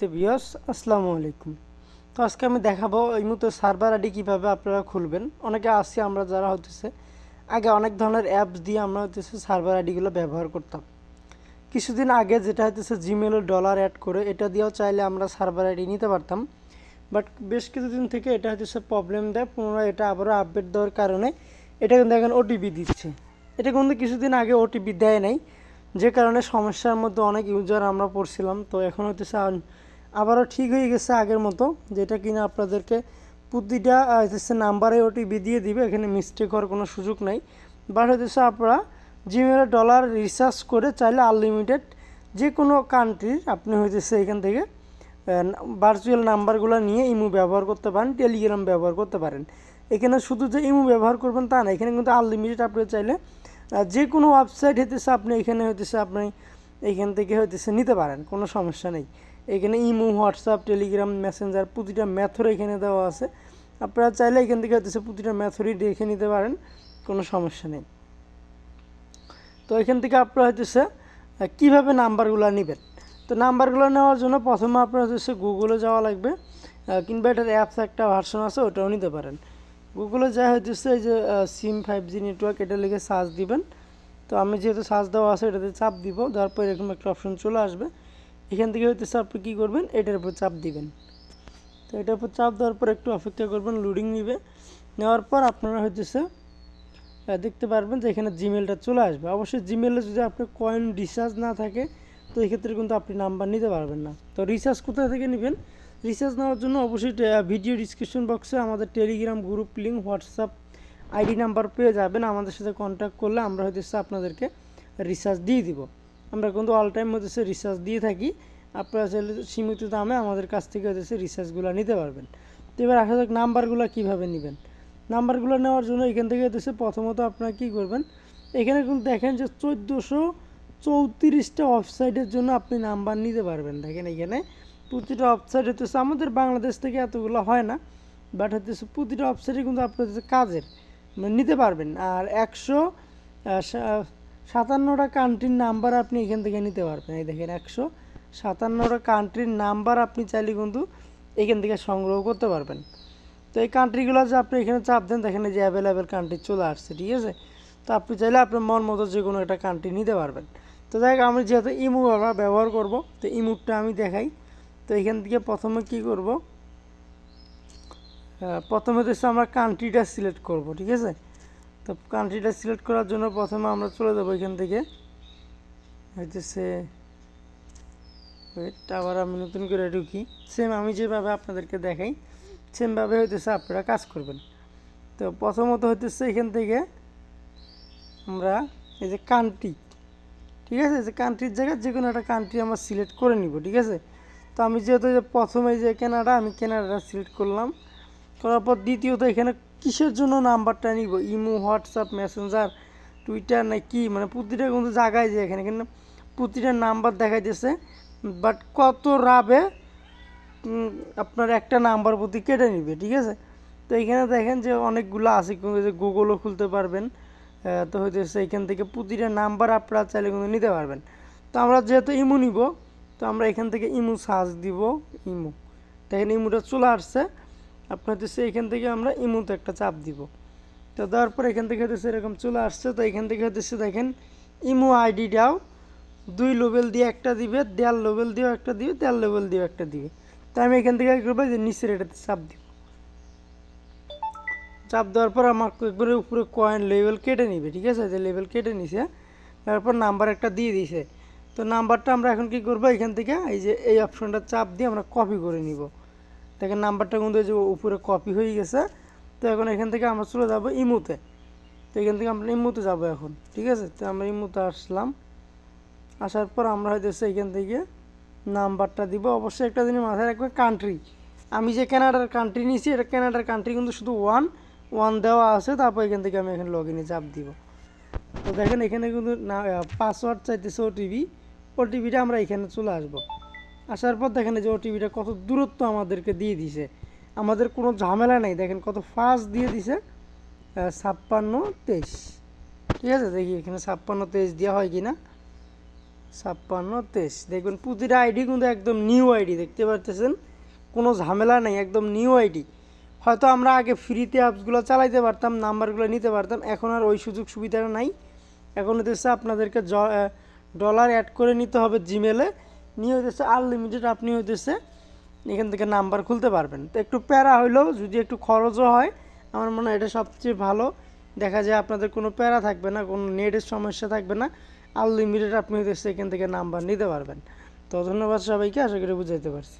সম্মানিত বিয়স আসসালামু আলাইকুম। তো আজকে আমি দেখাবো এই মতো সার্ভার আইডি কীভাবে আপনারা খুলবেন। অনেকে আসছি আমরা যারা হতেছে আগে অনেক ধরনের অ্যাপস দিয়ে আমরা হতেছে সার্ভার আইডিগুলো ব্যবহার করতাম। কিছুদিন আগে যেটা হতেছে জিমেল ডলার অ্যাড করে, এটা দিয়েও চাইলে আমরা সার্ভার আইডি নিতে পারতাম। বাট বেশ কিছুদিন থেকে এটা হচ্ছে প্রবলেম দেয়, পুনরায় এটা আবারও আপডেট দেওয়ার কারণে এটা কিন্তু এখন ওটিপি দিচ্ছে। এটা কিন্তু কিছুদিন আগে ওটিপি দেয় নাই, যে কারণে সমস্যার মধ্যে অনেক ইউজার আমরা পড়ছিলাম। তো এখন হচ্ছে আবারও ঠিক হয়ে গেছে আগের মতো, যেটা কিনা আপনাদেরকে প্রতিটা হচ্ছে নাম্বারে ওটিপি দিয়ে দিবে, এখানে মিস্টেক হওয়ার কোনো সুযোগ নাই। বাট হচ্ছে আপনারা জিমেলে ডলার রিচার্জ করে চাইলে আনলিমিটেড যে কোনো কান্ট্রির আপনি হইতেছে এখান থেকে ভার্চুয়াল নাম্বারগুলো নিয়ে ইমু ব্যবহার করতে পারেন টেলিগ্রাম ব্যবহার করতে পারেন। এখানে শুধু যে ইমু ব্যবহার করবেন তা না, এখানে কিন্তু আনলিমিটেড আপনি চাইলে যে কোনো ওয়েবসাইট হইতেছে আপনি এখানে হইতেছে আপনি এখান থেকে হইতেছে নিতে পারেন, কোনো সমস্যা নেই। এখানে ইমো হোয়াটসঅ্যাপ টেলিগ্রাম মেসেঞ্জার প্রতিটা ম্যাথর এখানে দেওয়া আছে। আপনারা চাইলে এখান থেকে হইতেছে প্রতিটা ম্যাথরই দেখে নিতে পারেন কোনো সমস্যা নেই। তো এখান থেকে আপনারা আহ, কীভাবে নাম্বারগুলো নেবেন? তো নাম্বারগুলো নেওয়ার জন্য প্রথমে আপনার হচ্ছে গুগলে যাওয়া লাগবে কিংবা এটার অ্যাপস একটা ভার্সন আছে ওটাও নিতে পারেন। গুগলে যা হইতেছে এই যে সিম ফাইভ জি নেটওয়ার্ক এটা লিখে সার্চ দিবেন। তো আমি যেহেতু সার্চ দেওয়া আছে এটাতে চাপ দিব তারপর এরকম একটা অপশন চলে আসবে। এখান থেকে হইতেছে আপনি কী করবেন? এটার উপর চাপ দিবেন। তো এটার উপর চাপ দেওয়ার পর একটু অপেক্ষা করবেন লোডিং নিবে। নেওয়ার পর আপনারা হইতেছে দেখতে পারবেন যে এখানে জিমেলটা চলে আসবে। অবশ্যই জিমেলে যদি আপনার কয়েন রিচার্জ না থাকে, তো এই ক্ষেত্রে কিন্তু আপনি নাম্বার নিতে পারবেন না। তো রিচার্জ কোথা থেকে নেবেন? রিচার্জ নেওয়ার জন্য অবশ্যই ভিডিও ডিসক্রিপশন বক্সে আমাদের Telegram group link WhatsApp ID number পেয়ে যাবেন। আমাদের সাথে কন্ট্যাক্ট করলে আমরা হইতেছে আপনাদেরকে রিচার্জ দিয়ে দিব। আমরা কিন্তু অল টাইম হইতেছে রিচার্জ দিয়ে থাকি। আপনারা চাইলে সীমিত দামে আমাদের কাছ থেকে হইতেছে রিচার্জগুলো নিতে পারবেন। তো এবার আসা যাক নাম্বারগুলো কীভাবে নেবেন। নাম্বারগুলো নেওয়ার জন্য এখান থেকে হইতেছে প্রথমত আপনারা কী করবেন, এখানে কিন্তু দেখেন যে চোদ্দোশো চৌত্রিশটা ওয়েবসাইটের জন্য আপনি নাম্বার নিতে পারবেন। দেখেন এখানে প্রতিটা ওয়েবসাইট হতেছে আমাদের বাংলাদেশ থেকে এতগুলো হয় না বাট হতেছে প্রতিটা ওয়েবসাইটে কিন্তু আপনার হচ্ছে কাজের মানে নিতে পারবেন। আর একশো সাতান্নটা কান্ট্রির নাম্বার আপনি এখান থেকে নিতে পারবেন। এই দেখেন একশো সাতান্নটা কান্ট্রির নাম্বার আপনি চাইলে কিন্তু এখান থেকে সংগ্রহ করতে পারবেন। তো এই কান্ট্রিগুলো যে আপনি এখানে চাপ দেন, দেখেন যে অ্যাভেলেবেল কান্ট্রি চলে আসছে, ঠিক আছে? তো আপনি চাইলে আপনার মন মতো যে কোনো একটা কান্ট্রি নিতে পারবেন। তো দেখ, আমি যেহেতু ইমু আমরা ব্যবহার করব, তো ইমুটা আমি দেখাই। তো এখান থেকে প্রথমে কি করব? প্রথমে তো আমরা কান্ট্রিটা সিলেক্ট করব, ঠিক আছে? তো কান্ট্রিটা সিলেক্ট করার জন্য প্রথমে আমরা চলে যাব এখান থেকে। হইতেছে ওয়েট আবার আমি নতুন করে ঢুকি। সেম আমি যেভাবে আপনাদেরকে দেখাই সেমভাবে হইতেছে আপনারা কাজ করবেন। তো প্রথমত হইতেছে এখান থেকে আমরা এই যে কান্ট্রি ঠিক আছে? যে কান্ট্রির জায়গায় যে কোনো একটা কান্ট্রি আমরা সিলেক্ট করে নিব, ঠিক আছে? তো আমি যেহেতু যে প্রথমে যে কেনাডা, আমি কেনাডাটা সিলেক্ট করলাম। করার পর দ্বিতীয়ত এখানে কিসের জন্য নাম্বারটা নিব? ইমো, হোয়াটসঅ্যাপ, মেসেঞ্জার, টুইটার না কি মানে প্রতিটা কিন্তু জায়গায় যে এখানে, কিন্তু প্রতিটা নাম্বার দেখাইতেছে। বাট কত রাবে আপনার একটা নাম্বার প্রতি কেটে নিবে, ঠিক আছে? তো এখানে দেখেন যে অনেকগুলো আছে, কিন্তু যে গুগলও খুলতে পারবেন। তো হইতেছে এখান থেকে প্রতিটা নাম্বার আপনারা চাইলে কিন্তু নিতে পারবেন। তো আমরা যেহেতু ইমু নিব, তো আমরা এখান থেকে ইমু সার্চ দিব, ইমু। দেখেন ইমুটা চলে আসছে। আপনার হচ্ছে এখান থেকে আমরা ইমুতে একটা চাপ দিব। তো দেওয়ার পর এখান থেকে হচ্ছে এরকম চলে আসছে। তো এখান থেকে হচ্ছে দেখেন, ইমু আইডিটাও দুই লেভেল দিয়ে একটা দিবে, দেড় লেভেল দিয়েও একটা দিবে, দেড় লেভেল দিয়েও একটা দিবে। তো আমি এখান থেকে করব যে নিচের এটাতে চাপ দিব। চাপ দেওয়ার পর আমার একবারে উপরে কয়েন লেভেল কেটে নিবে, ঠিক আছে? যে লেভেল কেটে নিছে তারপর নাম্বার একটা দিয়ে দিছে। তো নাম্বারটা আমরা এখন কি করব? এখান থেকে এই যে এই অপশনটা চাপ দিয়ে আমরা কপি করে নিব। দেখেন নাম্বারটা কিন্তু যে উপরে কপি হয়ে গেছে। তো এখন এখান থেকে আমরা চলে যাব ইমুতে। তো এখান থেকে আমরা ইমুতে যাব এখন, ঠিক আছে? তো আমরা ইমুতে আসলাম। আসার পর আমরা হয়তো এখান থেকে নাম্বারটা দিব। অবশ্যই একটা জিনিস মাথায় রাখবে কান্ট্রি আমি যে কানাডার কান্ট্রি নিয়েছি, এটা কানাডার কান্ট্রি কিন্তু শুধু ওয়ান ওয়ান দেওয়া আছে। তারপর এখান থেকে আমি এখানে লগ ইনে চাপ দিব। তো দেখেন এখানে কিন্তু না পাসওয়ার্ড চাইতেছে ওটিপি ওটিপিটা আমরা এখানে চলে আসব। আসার পর দেখেন যে ওটিপিটা কত দূরত্ব আমাদেরকে দিয়ে দিছে। আমাদের কোনো ঝামেলা নেই, দেখেন কত ফাস্ট দিয়ে দিছে। ছাপ্পান্ন তেইশ। ঠিক আছে, দেখি এখানে ছাপ্পান্ন তেইশ দেওয়া হয় কি না ছাপ্পান্ন তেইশ। দেখবেন প্রতিটা আইডি কিন্তু একদম নিউ আইডি দেখতে পারতেছেন? কোনো ঝামেলা নেই, একদম নিউ আইডি হয়তো আমরা আগে ফ্রিতে অ্যাপসগুলো চালাইতে পারতাম, নাম্বারগুলো নিতে পারতাম, এখন আর ওই সুযোগ সুবিধাটা নাই। এখন হতেছে আপনাদেরকে ডলার অ্যাড করে নিতে হবে জিমেলে নিয়ে হইতেছে আনলিমিটেড আপনি হইতেছে এখান থেকে নাম্বার খুলতে পারবেন। তো একটু প্যারা হইলেও যদি একটু খরচও হয়, আমার মনে হয় এটা সবচেয়ে ভালো। দেখা যায় আপনাদের কোনো প্যারা থাকবে না, কোনো নেটের সমস্যা থাকবে না। আনলিমিটেড আপনি হইতেছে এখান থেকে নাম্বার নিতে পারবেন। তো ধন্যবাদ সবাইকে, আশা করি বুঝাইতে পারছি।